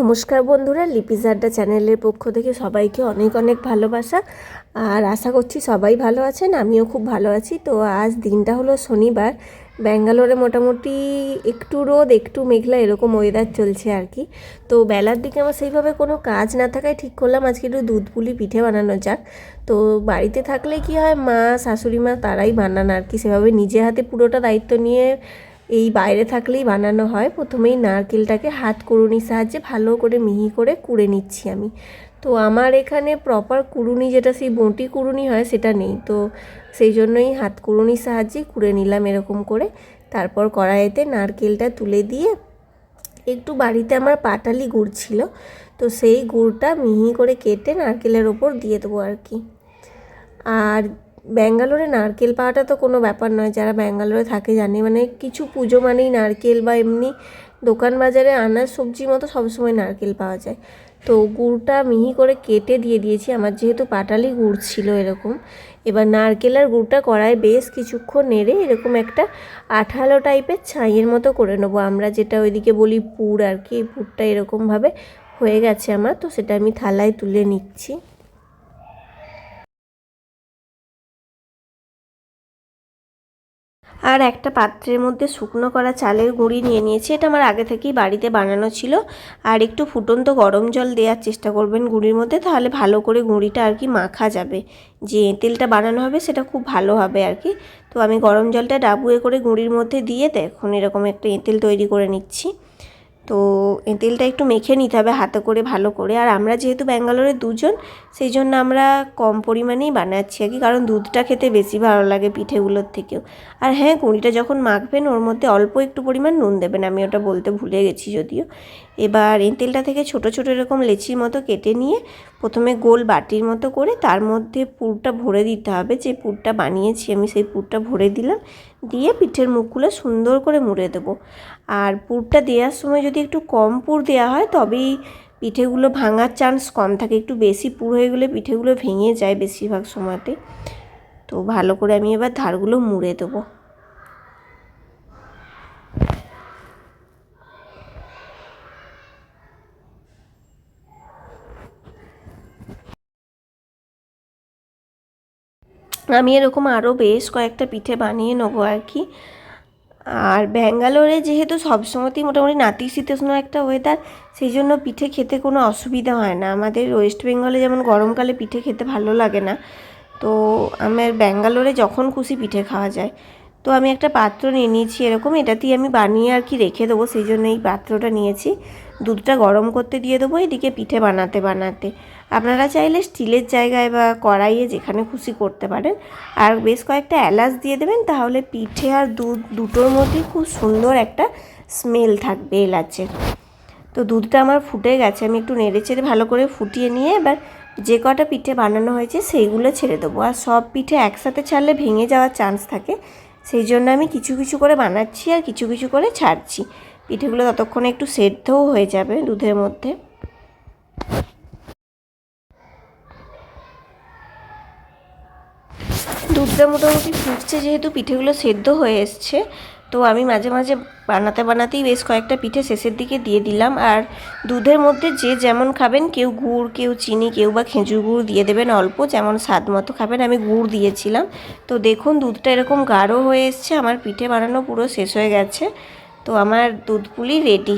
নমস্কার বন্ধুরা লিপিস আড্ডা চ্যানেলের পক্ষ থেকে সবাইকে অনেক অনেক ভালোবাসা। আর আশা করছি সবাই ভালো আছেন, আমিও খুব ভালো আছি। তো আজ দিনটা হলো শনিবার, ব্যাঙ্গালোরে মোটামুটি একটু রোদ, একটু মেঘলা, এরকম ওয়েদার চলছে আর কি। তো বেলার দিকে আমার সেইভাবে কোনো কাজ না থাকায় ঠিক করলাম আজকে একটু দুধ পুলি পিঠে বানানো যাক। তো বাড়িতে থাকলে কি হয়, মা, শাশুড়ি মা তারাই বানান আর কি, সেভাবে নিজে হাতে পুরোটা দায়িত্ব নিয়ে এই বাইরে থাকলেই বানানো হয়। প্রথমেই নারকেলটাকে হাত কুড়ুনির সাহায্যে ভালো করে মিহি করে কুড়ে নিচ্ছি আমি। তো আমার এখানে প্রপার কুড়ুনি যেটা সেই বঁটি কুড়ুনি হয় সেটা নেই। তো সেই জন্যই হাত কুড়ুনির সাহায্যে কুড়ে নিলাম এরকম করে। তারপর কড়াইতে নারকেলটা তুলে দিয়ে একটু বাড়িতে আমার পাটালি গুড় ছিল। তো সেই গুড়টা মিহি করে কেটে নারকেলের ওপর দিয়ে দেবো আর কি। আর ব্যাঙ্গালোরে নারকেল পাওয়াটা তো কোনো ব্যাপার নয়, যারা ব্যাঙ্গালোরে থাকে জানে। মানে কিছু পুজো মানেই নারকেল বা এমনি দোকান বাজারে আনাজ সবজির মতো সবসময় নারকেল পাওয়া যায়। তো গুড়টা মিহি করে কেটে দিয়ে দিয়েছি, আমার যেহেতু পাটালি গুড় ছিল এরকম। এবার নারকেল আর গুড়টা কড়ায় বেশ কিছুক্ষণ নেড়ে এরকম একটা আঠালো টাইপের ছাইয়ের মতো করে নেব। আমরা যেটা ওইদিকে বলি পুর আর কি এই পুরটা এরকমভাবে হয়ে গেছে আমার, তো সেটা আমি থালায় তুলে নিচ্ছি। আর একটা পাত্রের মধ্যে শুকনো করা চালের গুঁড়ি নিয়ে নিয়েছি। এটা আমার আগে থেকেই বাড়িতে বানানো ছিল। আর একটু ফুটন্ত গরম জল দেওয়ার চেষ্টা করবেন গুঁড়ির মধ্যে, তাহলে ভালো করে গুঁড়িটা আর কি মাখা যাবে। যে তেলটা বানানো হবে সেটা খুব ভালো হবে আর কি। তো আমি গরম জলটা ডাবুয়ে করে গুঁড়ির মধ্যে দিয়ে, দেখুন এরকম একটা এঁতেল তৈরি করে নিচ্ছি। তো তেলটা একটু মেখে নিতে হবে, হাতে করে, ভালো করে। আর আমরা যেহেতু ব্যাঙ্গালোরে দুজন, সেই জন্য আমরা কম পরিমাণেই বানাচ্ছি আর কি, কারণ দুধটা খেতে বেশি ভালো লাগে পিঠেগুলোর থেকেও। আর হ্যাঁ কুঁড়িটা যখন মাখবেন, ওর মধ্যে অল্প একটু পরিমাণ নুন দেবেন, আমি ওটা বলতে ভুলে গেছি যদিও। এবার তেলটা থেকে ছোট ছোট এরকম লেচির মতো কেটে নিয়ে প্রথমে গোল বাটির মতো করে তার মধ্যে পুরটা ভরে দিতে হবে। যে পুরটা বানিয়েছি আমি সেই পুরটা ভরে দিলাম। দিয়ে পিঠের মুখগুলো সুন্দর করে মুড়ে দেবো। আর পুরটা দেওয়ার সময় যদি একটু কম পুর দেওয়া হয় তবেই পিঠেগুলো ভাঙার চান্স কম থাকে। একটু বেশি পুর হয়ে গেলে পিঠেগুলো ভেঙে যায় বেশিরভাগ সময়তে। তো ভালো করে আমি এবার ধারগুলো মুড়ে দেবো। আমি এরকম আরও বেশ কয়েকটা পিঠে বানিয়ে নেব আর কি। আর ব্যাঙ্গালোরে যেহেতু সবসময়তেই মোটামুটি নাতিশীতোষ্ণ একটা ওয়েদার সেই জন্য পিঠে খেতে কোনো অসুবিধা হয় না। আমাদের ওয়েস্ট বেঙ্গলে যেমন গরমকালে পিঠে খেতে ভালো লাগে না, তো আমার ব্যাঙ্গালোরে যখন খুশি পিঠে খাওয়া যায়। তো আমি একটা পাত্র নিয়ে নিয়েছি এরকম, এটাতেই আমি বানিয়ে আর কি রেখে দেবো, সেই জন্য এই পাত্রটা নিয়েছি। দুধটা গরম করতে দিয়ে দেবো, এদিকে পিঠে বানাতে বানাতে। আপনারা চাইলে স্টিলের জায়গায় বা কড়াইয়ে যেখানে খুশি করতে পারেন। আর বেশ কয়েকটা এলাচ দিয়ে দেবেন, তাহলে পিঠে আর দুধ দুটোর মধ্যে খুব সুন্দর একটা স্মেল থাকবে এলাচের তো দুধটা আমার ফুটে গেছে, আমি একটু নেড়ে চেড়ে ভালো করে ফুটিয়ে নিয়ে এবার যে কটা পিঠে বানানো হয়েছে সেইগুলো ছেড়ে দেবো। আর সব পিঠে একসাথে ছাড়লে ভেঙে যাওয়ার চান্স থাকে, সেই জন্য আমি কিছু কিছু করে বানাচ্ছি আর কিছু কিছু করে ছাড়ছি। পিঠেগুলো ততক্ষণে একটু সেদ্ধও হয়ে যাবে দুধের মধ্যে। দুধটা মোটামুটি ফুটছে যেহেতু পিঠেগুলো সেদ্ধ হয়ে এসছে। তো আমি মাঝে মাঝে বানাতে বানাতেই বেশ কয়েকটা পিঠে শেষের দিকে দিয়ে দিলাম। আর দুধের মধ্যে যে যেমন খাবেন, কেউ গুড়, কেউ চিনি, কেউ বা খেজুর গুড় দিয়ে দেবেন অল্প, যেমন স্বাদ মতো খাবেন। আমি গুড় দিয়েছিলাম। তো দেখুন, দুধটা এরকম গাঢ় হয়ে এসছে। আমার পিঠে বানানো পুরো শেষ হয়ে গেছে। তো আমার দুধ পুলি রেডি